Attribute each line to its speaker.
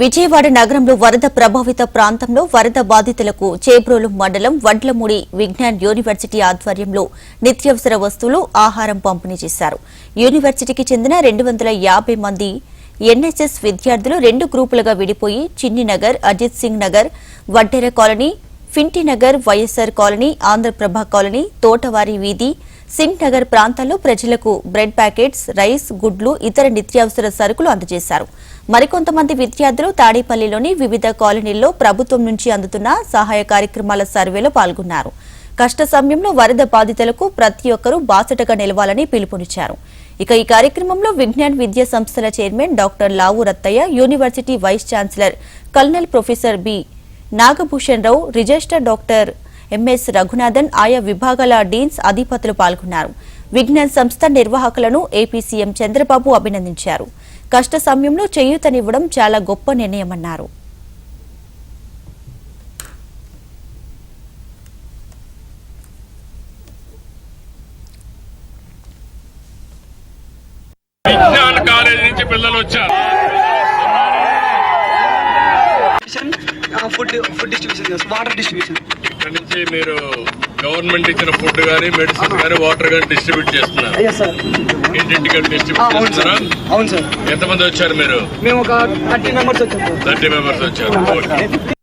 Speaker 1: విజయవాడ నగరంలో వరద ప్రభావిత ప్రాంతంలో వరద బాధితులకు చేబ్రోలు మండలం వడ్లమూడి విజ్ఞాన్ యూనివర్సిటీ ఆధ్వర్యంలో నిత్యావసర వస్తువులు ఆహారం పంపిణీ చేశారు. యూనివర్సిటీకి చెందిన రెండు వందల యాభై మంది ఎన్ఎస్ఎస్ విద్యార్థులు రెండు గ్రూపులుగా విడిపోయి Chinni Nagar Ajit Singh Nagar Vaddera colony Fintinagar YSR colony Andhraprabha colony తోటవారి వీధి సింగ్ నగర్ ప్రాంతాల్లో ప్రజలకు బ్రెడ్ ప్యాకెట్స్ రైస్ గుడ్లు ఇతర నిత్యావసర సరుకులు అందజేశారు. మరికొంతమంది విద్యార్థులు తాడేపల్లిలోని వివిధ కాలనీల్లో ప్రభుత్వం నుంచి అందుతున్న సహాయ కార్యక్రమాల సర్వేలో పాల్గొన్నారు. కష్ట సమయంలో వరద బాధితులకు ప్రతి ఒక్కరూ బాసటగా నిలవాలని పిలుపునిచ్చారు. ఇక ఈ కార్యక్రమంలో విజ్ఞాన్ విద్యా సంస్థల chairman doctor Lavu Rattaiah university vice chancellor colonel professor B Nagabhushan Rao register doctor MS Raghunathan ఆయా విభాగాల డీన్స్ అధిపతులు పాల్గొన్నారు. విజ్ఞాన్ సంస్థ నిర్వాహకులను ఏపీ సీఎం చంద్రబాబు అభినందించారు. కష్ట సమయంలో చేయూతనివ్వడం చాలా గొప్ప నిర్ణయమన్నారు.
Speaker 2: విజ్ఞాన కాలేజీ నుంచి పిల్లలు వచ్చారు.
Speaker 3: Distribution food food distribution water distribution
Speaker 2: ఇక్కడ నుంచి మీరు గవర్నమెంట్ ఇచ్చిన ఫుడ్ కానీ మెడిసిన్స్ కానీ వాటర్ కానీ డిస్ట్రిబ్యూట్ చేస్తున్నారు. ఇంటింటికి డిస్ట్రిబ్యూట్ చేస్తున్నారా?
Speaker 3: అవును సార్
Speaker 2: ఎంతమంది వచ్చారు మీరు?
Speaker 3: మేము ఒక థర్టీ మెంబర్స్
Speaker 2: థర్టీ వచ్చారు. ఓకే